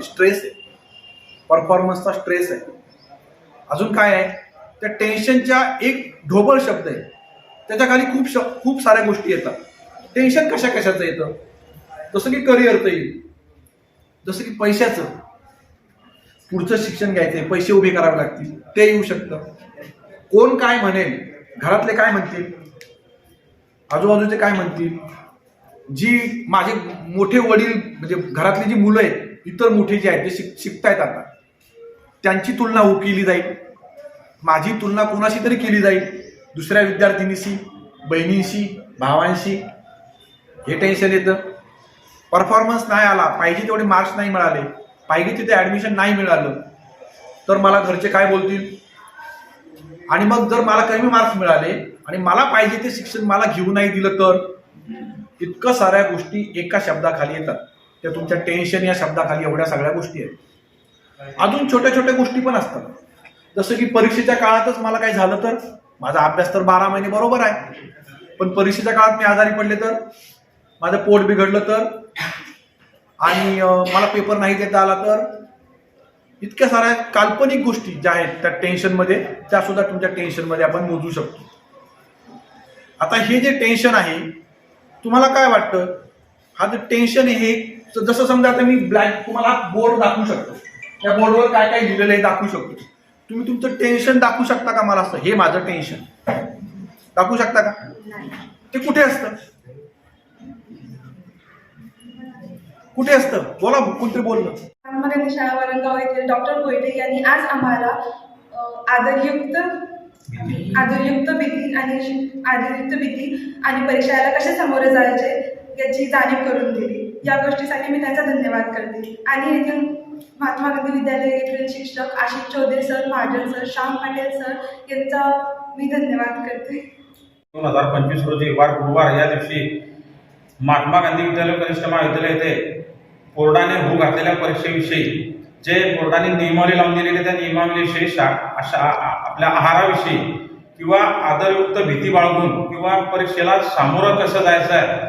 Stress आहे. परफॉर्मन्सचा stress आहे. अजून काय आहे? त्या टेन्शनच्या एक ढोबळ शब्द आहे. त्याच्याखाली खूप श खूप साऱ्या गोष्टी येतात. टेन्शन कशा कशाचं येतं? जसं की करिअरचं येईल. जसं की पैशाचं. पुढचं शिक्षण घ्यायचंय. पैसे उभे करावे लागतील. ते येऊ शकतं. कोण काय म्हणेल? घरातले काय म्हणतील? आजूबाजूचे काय म्हणतील? जी माझे मोठे वडील म्हणजे घरातली जी मुलं आहेत इतर मोठे जे आहेत जे शिक शिकतायत आता. त्यांची तुलना हो केली जाईल. माझी तुलना कोणाशी तरी केली जाईल. दुसऱ्या विद्यार्थिनीशी बहिणींशी भावांशी. हे टेन्शन येतं. परफॉर्मन्स नाही आला. पाहिजे तेवढे मार्क्स नाही मिळाले. पाहिजे तिथे ॲडमिशन नाही मिळालं. तर मला घरचे काय बोलतील? आणि मग जर मला कमी मार्क्स मिळाले आणि मला पाहिजे ते शिक्षण मला घेऊ नाही दिलं तर? इतकं साऱ्या गोष्टी एका शब्दाखाली येतात. त्या तुमच्या टेन्शन या शब्दाखाली एवढ्या सगळ्या गोष्टी आहेत. अजून छोट्या छोट्या गोष्टी पण असतात. जसं की परीक्षेच्या काळातच मला काय झालं तर माझा अभ्यास तर बारा महिने बरोबर आहे. पण परीक्षेच्या काळात मी आजारी पडले तर माझं पोट बिघडलं तर आणि मला पेपर नाही देता आला तर इतक्या साऱ्या काल्पनिक गोष्टी ज्या आहेत त्या टेन्शनमध्ये त्या सुद्धा तुमच्या टेन्शनमध्ये आपण मोजू शकतो. आता हे जे टेन्शन आहे तुम्हाला काय वाटतं? हा जे टेन्शन आहे हे जसं समजा आता मी ब्लॅक तुम्हाला बोर्ड दाखवू शकतो. त्या बोर्डवर काय काय लिहिलेलं आहे दाखवू शकतो. तुम्ही तुमचं टेन्शन दाखवू शकता का मला असं? हे माझं टेन्शन दाखवू शकता का? ते कुठे असतं? कुठे असतं? बोला कोणतरी बोललं. महात्मा शाळा वरणगाव येथील डॉक्टर कोयटे यांनी आज आम्हाला आदरयुक्त आदरयुक्त भीती आणि आदरयुक्त भीती आणि परीक्षेला कसे सामोरे जायचे याची जाणीव करून दिली. या गोष्टीसाठी मी त्यांचा धन्यवाद करते. आणि येथील महात्मा गांधी विद्यालय येथील शिक्षक Ashish Chaudhari sir Mahajan sir Shyam Patil sir यांचा मी धन्यवाद करते. दोन हजार पंचवीस रोजी वार गुरुवार या दिवशी महात्मा गांधी विद्यालय कनिष्ठ महाविद्यालय येथे बोर्डाने होऊ घातलेल्या परीक्षेविषयी जे बोर्डाने नियमावली लावून दिलेली त्या नियमावलीविषयी शा अशा आपल्या आहाराविषयी किंवा आदरयुक्त भीती बाळगून किंवा परीक्षेला सामोरं कसं जायचं आहे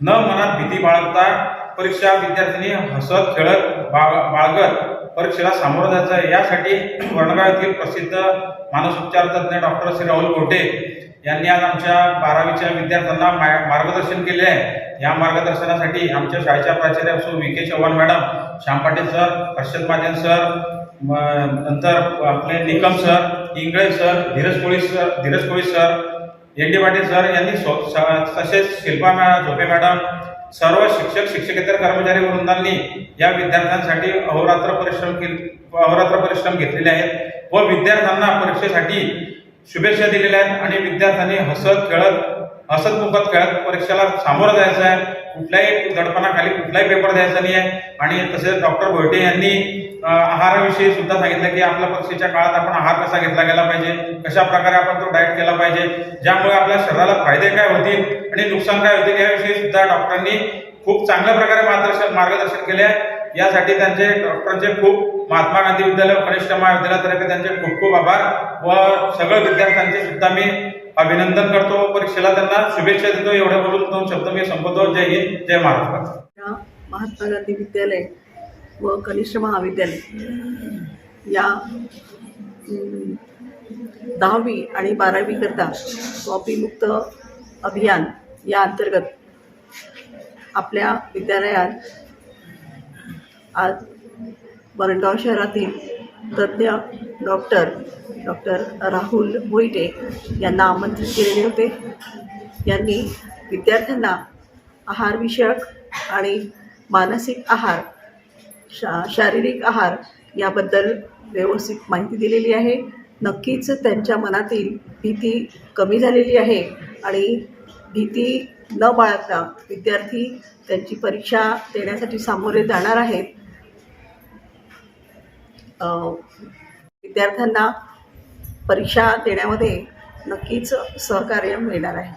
न मनात भीती बाळगता परीक्षा विद्यार्थ्यांनी हसत खेळत बाळगत परीक्षेला सामोरं जायचं आहे यासाठी वडगाव येथील प्रसिद्ध मानसोपचार तज्ज्ञ डॉक्टर श्री राहुल गोटे यांनी आज आमच्या बारावीच्या विद्यार्थ्यांना मार्गदर्शन केले आहे. या मार्गदर्शनासाठी आमच्या शाळेच्या प्राचार्य so V. K. Chavan madam Shyam Patil sir Harshad Mahajan sir नंतर आपले Nikam sir Ingle sir Dheeraj Koli sir Dheeraj Koli sir D Patil sir यांनी स्व- तसेच शिल्पा झोपे मॅडम सर्व शिक्षक शिक्षकेतर कर्मचारी वृंदांनी या विद्यार्थ्यांसाठी अहोरात्र परिश्रम केले अहोरात्र परिश्रम घेतलेले आहेत व विद्यार्थ्यांना परीक्षेसाठी शुभेच्छा दिलेल्या आहेत आणि विद्यार्थ्यांनी हसत खेळत हसत मुखत खेळत परीक्षेला सामोरं जायचं आहे. कुठल्याही दडपणाखाली कुठलाही पेपर द्यायचा नाही आहे आणि तसेच डॉक्टर भोयटे यांनी आहाराविषयी सुद्धा सांगितलं की आपल्या परीक्षेच्या काळात आपण आहार कसा घेतला गेला पाहिजे कशा प्रकारे आपण तो डाएट केला पाहिजे ज्यामुळे आपल्या शरीराला फायदे काय होतील आणि नुकसान काय होतील याविषयी सुद्धा डॉक्टरांनी खूप चांगल्या प्रकारे मार्गदर्शन मार्गदर्शन केले आहे. यासाठी त्यांचे डॉक्टरांचे खूप महात्मा गांधी विद्यालय कनिष्ठ महाविद्यालयातर्फे त्यांचे खूप खूप आभार व सगळ्या विद्यार्थ्यांचे सुद्धा मी अभिनंदन करतो. परीक्षेला त्यांना शुभेच्छा देतो. एवढ्या बोलून दोन शब्द मी संपवतो. जय हिंद जय महाराष्ट्र. महात्मा गांधी विद्यालय. व कनिष्ठ महाविद्यालय. या दहावी आणि बारावीकरता कॉपीमुक्त अभियान या अंतर्गत आपल्या विद्यालयात आज वरणगाव शहरातील तज्ज्ञ डॉक्टर डॉक्टर राहुल मोहिते यांना आमंत्रित केलेले होते. यांनी विद्यार्थ्यांना आहारविषयक आणि मानसिक आहार शा शारीरिक आहार याबद्दल व्यवस्थित माहिती दिलेली आहे. नक्कीच त्यांच्या मनातील भीती कमी झालेली आहे आणि भीती न बाळगता विद्यार्थी त्यांची परीक्षा देण्यासाठी सामोरे जाणार आहेत. विद्यार्थ्यांना परीक्षा देण्यामध्ये नक्कीच सहकार्य मिळणार आहे.